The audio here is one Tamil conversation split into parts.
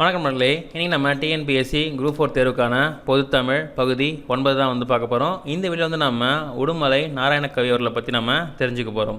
வணக்கம் நண்பர்களே. இன்றைக்கி நம்ம டிஎன்பிஎஸ்சி குரூப் ஃபோர் தேர்வுக்கான பொதுத்தமிழ் பகுதி ஒன்பது தான் வந்து பார்க்க போகிறோம் இந்த வீடியோ வந்து நம்ம உடுமலை நாராயணக்கவி அவர்களை பற்றி நம்ம தெரிஞ்சுக்க போகிறோம்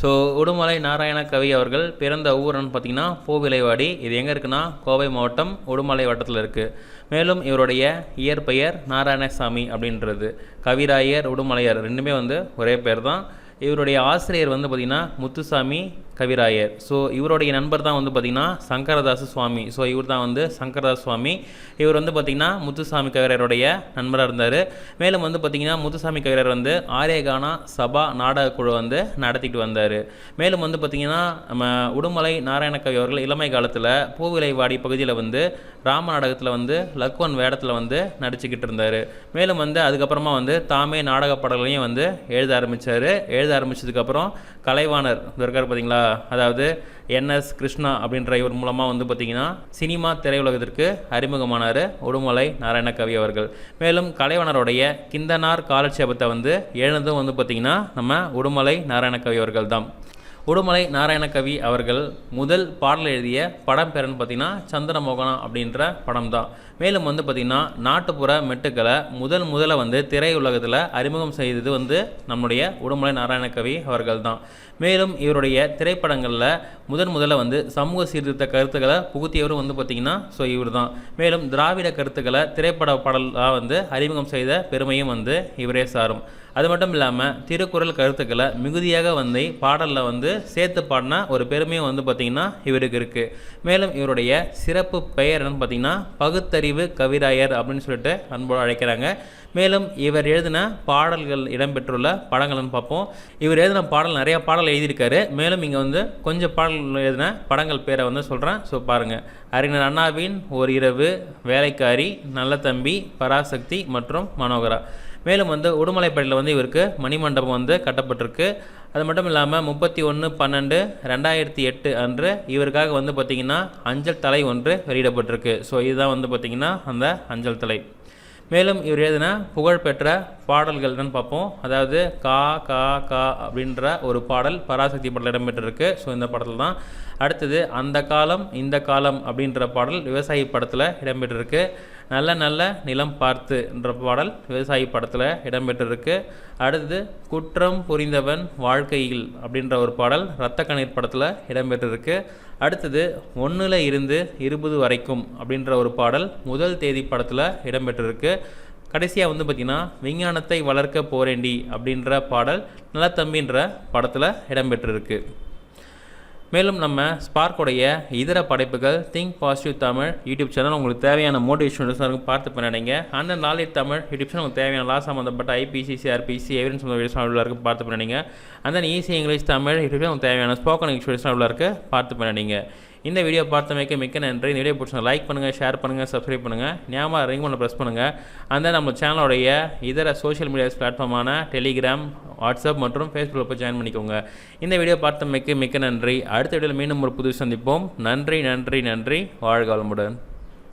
ஸோ உடுமலை நாராயண கவி அவர்கள் பிறந்த ஊரன்னு பார்த்தீங்கன்னா பூவிலைவாடி. இது எங்கே இருக்குன்னா கோவை மாவட்டம் உடுமலை வட்டத்தில் இருக்குது மேலும் இவருடைய இயற்பெயர் நாராயணசாமி அப்படின்றது. கவிராயர் உடுமலையார் ரெண்டுமே வந்து ஒரே பேர் தான் இவருடைய ஆசிரியர் வந்து பார்த்திங்கன்னா முத்துசாமி கவிராயர். ஸோ இவருடைய நண்பர் தான் வந்து பார்த்திங்கன்னா சங்கரதாச சுவாமி. ஸோ இவர் தான் வந்து சங்கரதாஸ் சுவாமி. இவர் வந்து பார்த்திங்கன்னா முத்துசாமி கவிராயருடைய நண்பராக இருந்தார். மேலும் வந்து பார்த்திங்கன்னா முத்துசாமி கவிராயர் வந்து ஆரியகானா சபா நாடக குழு வந்து நடத்திட்டு வந்தார். மேலும் வந்து பார்த்திங்கன்னா நம்ம உடுமலை நாராயண கவி அவர்கள் இளமை காலத்தில் பூவிலைவாடி பகுதியில் வந்து ராம நாடகத்தில் வந்து லக்வன் வேடத்தில் வந்து நடிச்சுக்கிட்டு இருந்தார். மேலும் வந்து அதுக்கப்புறமா வந்து தாமே நாடக பாடல்களையும் வந்து எழுத ஆரம்பித்தார் எழுத ஆரம்பித்ததுக்கப்புறம் கலைவாணர் இருக்கார் பார்த்தீங்களா அதாவது என்எஸ் கிருஷ்ணா அப்படின்ற இவர் மூலமாக வந்து பார்த்திங்கன்னா சினிமா திரையுலகத்திற்கு அறிமுகமானார் உடுமலை நாராயணகவி அவர்கள். மேலும் கலைவனருடைய கிந்தனார் காலட்சேபத்தை வந்து எழுந்ததும் வந்து பார்த்திங்கன்னா நம்ம உடுமலை நாராயணகவி அவர்கள் தான் உடுமலை நாராயணகவி அவர்கள் முதல் பாடல் எழுதிய படம் பெறன் பார்த்தீங்கன்னா சந்திரமோகனா அப்படின்ற படம் தான் மேலும் வந்து பார்த்திங்கன்னா நாட்டுப்புற மெட்டுக்களை முதல் முதல்ல வந்து திரையுலகத்தில் அறிமுகம் செய்தது வந்து நம்முடைய உடுமலை நாராயணகவி அவர்கள் தான் மேலும் இவருடைய திரைப்படங்களில் முதன் முதல்ல வந்து சமூக சீர்திருத்த கருத்துக்களை புகுத்தியவரும் வந்து பார்த்திங்கன்னா ஸோ இவர் தான் மேலும் திராவிட கருத்துக்களை திரைப்பட பாடலாக வந்து அறிமுகம் செய்த பெருமையும் வந்து இவரே சாரும். அது மட்டும் இல்லாமல் திருக்குறள் கருத்துக்களை மிகுதியாக வந்து பாடலில் வந்து சேர்த்து பாடின ஒரு பெருமையும் வந்து பார்த்திங்கன்னா இவருக்கு இருக்குது மேலும் இவருடைய சிறப்பு பெயர் என்னன்னு பார்த்தீங்கன்னா பகுத்தறிவு கவிராயர் அப்படின்னு சொல்லிட்டு அன்போடு அழைக்கிறாங்க. மேலும் இவர் எழுதின பாடல்கள் இடம்பெற்றுள்ள படங்கள்னு பார்ப்போம். இவர் எழுதின பாடல் நிறையா பாடல் எழுதியிருக்காரு. மேலும் இங்கே வந்து கொஞ்சம் பாடல் எழுதின படங்கள் பேரை வந்து சொல்கிறேன் ஸோ பாருங்கள் அறிஞர் அண்ணாவின் ஒரு இரவு வேலைக்காரி நல்ல தம்பி பராசக்தி மற்றும் மனோகரா. மேலும் வந்து உடுமலைப்பேட்டையில் வந்து இவருக்கு மணிமண்டபம் வந்து கட்டப்பட்டிருக்கு. அது மட்டும் இல்லாமல் முப்பத்தி ஒன்று பன்னெண்டு ரெண்டாயிரத்தி எட்டு அன்று இவருக்காக வந்து பார்த்திங்கன்னா அஞ்சல் தலை ஒன்று வெளியிடப்பட்டிருக்கு. ஸோ இதுதான் வந்து பார்த்திங்கன்னா அந்த அஞ்சல் தலை. மேலும் இவர் எழுதின புகழ்பெற்ற பாடல்கள் என்னன்னு பார்ப்போம். அதாவது கா கா கா அப்படின்ற ஒரு பாடல் பராசக்தி பாடல் இடம்பெற்றிருக்கு. ஸோ இந்த படத்தில் தான். அடுத்தது அந்த காலம் இந்த காலம் அப்படின்ற பாடல் விவசாயி படத்தில் இடம்பெற்றிருக்கு. நல்ல நல்ல நிலம் பார்த்து என்ற பாடல் விவசாயி படத்தில் இடம்பெற்றிருக்கு. அடுத்தது குற்றம் புரிந்தவன் வாழ்க்கையில் அப்படின்ற ஒரு பாடல் இரத்த கண்ணீர் படத்தில் இடம்பெற்றிருக்கு. அடுத்தது ஒன்றில் இருந்து இருபது வரைக்கும் அப்படின்ற ஒரு பாடல் முதல் தேதி படத்தில் இடம்பெற்றிருக்கு. கடைசியாக வந்து பார்த்திங்கன்னா விஞ்ஞானத்தை வளர்க்க போரேண்டி அப்படின்ற பாடல் நலத்தம்பின்ற படத்தில் இடம்பெற்றிருக்கு. மேலும் நம்ம ஸ்பார்க்குடைய இதர படைப்புகள் think positive Tamil YouTube channel உங்களுக்கு தேவையான மோட்டிவேஷன் இருக்கும் பார்த்து பண்ணிடுங்க அந்த நாலேஜ் தமிழ் யூடியூப் சேனல் உங்களுக்கு தேவையான லா சம்மந்தப்பட்ட ஐபிசி சிஆர்பிசி எவிடன்ஸ் வீடியோஸ் பார்த்து பண்ணிடுங்க அந்த ஈஸி இங்கிலீஷ் தமிழ் யூடியூப் உங்களுக்கு தேவையான ஸ்போக்கன் இங்கிலீஷ் வீடியோஸ் பார்த்து பண்ணிடுங்க இந்த வீடியோ பார்த்தமைக்கு மிக்க நன்றி. இந்த வீடியோ பிடிச்சா லைக் பண்ணுங்கள் ஷேர் பண்ணுங்கள் சப்ஸ்கிரைப் பண்ணுங்கள் ஞாபகம் ரிங் பண்ண ப்ரெஸ் பண்ணுங்கள் அந்த நம்ம சேனலோடைய இதர சோஷியல் மீடியா பிளாட்ஃபார்மான டெலிகிராம் வாட்ஸ்அப் மற்றும் ஃபேஸ்புக்கில் போய் ஜாயின் பண்ணிக்கோங்க. இந்த வீடியோ பார்த்தமைக்கு மிக்க நன்றி. அடுத்த வீடியோவில் மீண்டும் ஒரு புது சந்திப்போம். நன்றி நன்றி நன்றி. வாழ்க வளமுடன்.